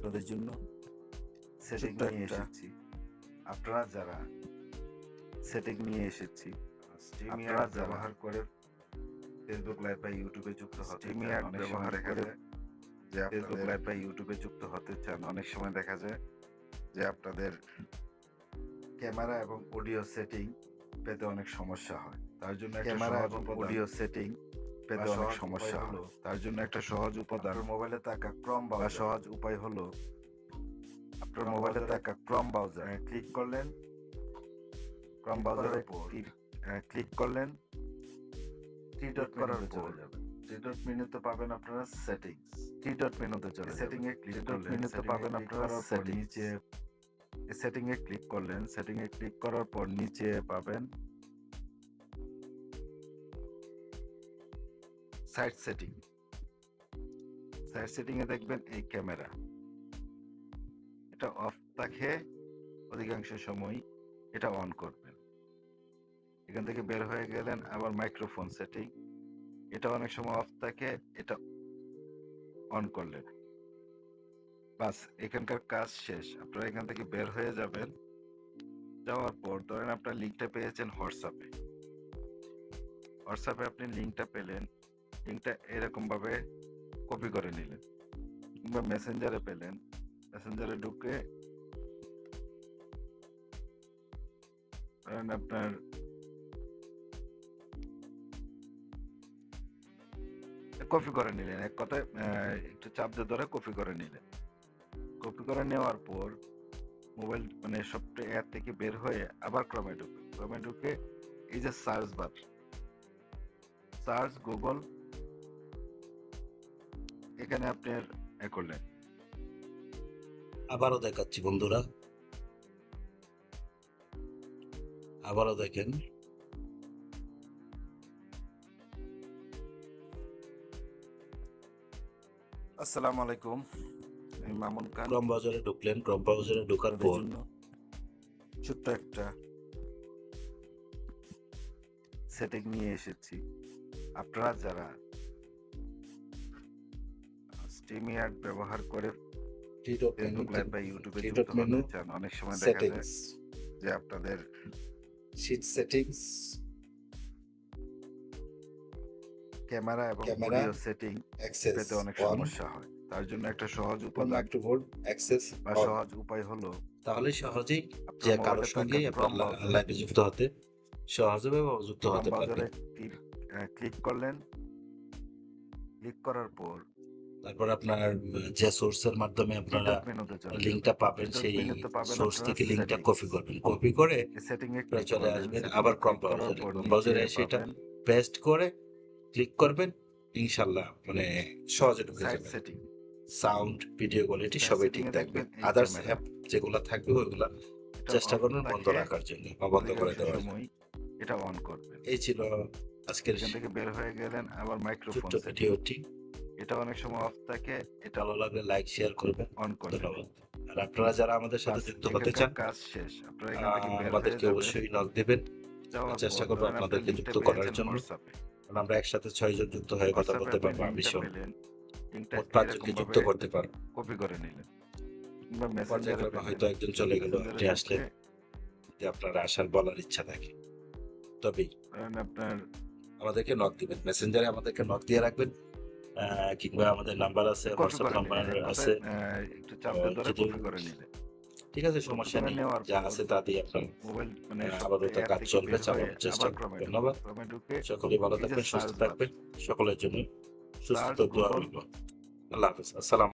আপনাদের জন্য সেটিং নিয়ে এসেছি। আপনারা যারা সেটিং নিয়ে এসেছি আপনারা ব্যবহার করে ফেসবুক লাইভ বা ইউটিউবে যুক্ত হতে স্টিমি অনেক সময় ব্যবহার করে যে ফেসবুক লাইভ বা ইউটিউবে যুক্ত হতে চান অনেক সময় দেখা যায় যে আপনাদের ক্যামেরা এবং অডিও সেটিং পেতে অনেক সমস্যা হয়। তার জন্য ক্যামেরা এবং অডিও সেটিং পেতে অনেক সমস্যা তার জন্য একটা সহজ উপাদান মোবাইলে থাকা ক্রম বা সহজ উপায় হলো আপনার মোবাইলে থাকা ক্রম ব্রাউজার ক্লিক করলেন। ক্রম click ব্রাউজারে ক্লিক করলেন। থ্রি ডট করার চলে যাবেন। থ্রি ডট মেনুতে পাবেন আপনারা সেটিংস থ্রি ডট মেনুতে চলে সেটিং এ ক্লিক করলেন। মেনুতে পাবেন আপনারা সেটিং নিচে সেটিং এ ক্লিক করলেন। সেটিং এ ক্লিক করার পর নিচে পাবেন সাইড সেটিং সাইড সেটিং এ দেখবেন এই ক্যামেরা। এটা অফ থাকে, অধিকাংশ সময় এটা অন করবেন। এখান থেকে বের হয়ে গেলেন আবার মাইক্রোফোন সেটিং এটা অনেক সময় অফ থাকে, এটা অন করলেন। বাস, এখানকার কাজ শেষ। আপনারা এখান থেকে বের হয়ে যাবেন। যাওয়ার পর ধরেন আপনার লিঙ্কটা পেয়েছেন হোয়াটসঅ্যাপে হোয়াটসঅ্যাপে আপনি লিঙ্কটা পেলেন। লিঙ্কটা এরকম ভাবে কপি করে নিলেন। কিংবা মেসেঞ্জারে পেলেন। মেসেঞ্জারে ঢুকে আপনার কপি করে নিলেন। এক কথায় একটু চাপ দিয়ে ধরে কপি করে নিলেন। কপি করে নেওয়ার পর মোবাইল মানে সফটওয়্যার থেকে বের হয়ে আবার ক্রমে ঢুকে। ক্রমে ঢুকে এই যে সার্চ বার সার্চ গুগল এখানে আপনার এ করলেন। আবারও দেখাচ্ছি বন্ধুরা। আবারও দেখেন। আসসালামু আলাইকুম আমি মামুন খান। ক্রম ব্রাউজারে ঢুকলেন ক্রম ব্রাউজারে ঢোকার পর। ছোট্ট একটা সেটিং নিয়ে এসেছি। আপনারা যারা স্টিমি অ্যাপ ব্যবহার করে ফেসবুক লাইভ বা ইউটিউবে যুক্ত হতে চান। অনেক সময় দেখা যায় যে আপনাদের শীট সেটিংস ক্যামেরা এবং অডিও সেটিং পেতে অনেক সমস্যা হয়। তার জন্য একটা সহজ মাইক্রোফোন অ্যাক্সেস বা সহজ উপায় হলো তাহলে সহজেই যে কারোর browser- লাইভে যুক্ত হতে সহজভাবে যুক্ত হতে পারবেন ক্লিক করলেন। ক্লিক করার পর তারপর আপনার যে সোর্সের মাধ্যমে আপনারা লিঙ্কটা পাবেন সেই সোর্স থেকে লিঙ্কটা কপি করবেন। কপি করে সেটিং এ ক্লিক চলে আসবেন আবার ক্রম ব্রাউজারে ব্রাউজারে এসে এটা পেস্ট করে ক্লিক করবেন ইনশাল্লাহ মানে সহজে ঢুকে যাবে। সেটিং সাউন্ড ভিডিও কোয়ালিটি সবই ঠিক থাকবে। দেখবেন আদার্স। অ্যাপ যেগুলো থাকবে ওইগুলা চেষ্টা করবেন বন্ধ রাখার জন্য বা বন্ধ করে দেওয়ার এটা অন করবেন। এই ছিল আজকের থেকে বের হয়ে গেলেন আবার মাইক্রোফোন ভিডিওটি এটা অনেক সময় অফ থাকে। এটা ভালো লাগলে লাইক শেয়ার করবেন। অন করে আর আপনারা যারা আমাদের সাথে যুক্ত হতে চান কাজ শেষ। আপনারা এখান থেকে আমাদেরকে অবশ্যই নক দিবেন। চেষ্টা করব আপনাদেরকে যুক্ত করার জন্য। আমরা একসাথে ছয়জন যুক্ত হয়ে কথা বলতে পারব আমি মোট পাঁচজনকে যুক্ত করতে পারব। কপি করে নিলেন। হয়তো একজন চলে গেল আপনি আসলে যে আপনার আসার বলার ইচ্ছা থাকে। তবেই। আপনার আমাদেরকে নক দিবেন। মেসেঞ্জারে আমাদেরকে নক দিয়ে রাখবেন। কিংবা আমাদের নাম্বার আছে হোয়াটসঅ্যাপ নাম্বার আছে। একটু চাপ দিয়ে ধরে কপি করে নেবে ঠিক আছে সমস্যা নেই। যা আছে তা দিয়ে আপনার মোবাইল মানে আপাতত কাজ চলবে, চালানোর চেষ্টা করবেন। ধন্যবাদ। সকলে ভালো থাকবেন সুস্থ থাকবেন সকলের জন্য সুস্থ দোয়া রইল। আল্লাহ হাফেজ আসসালাম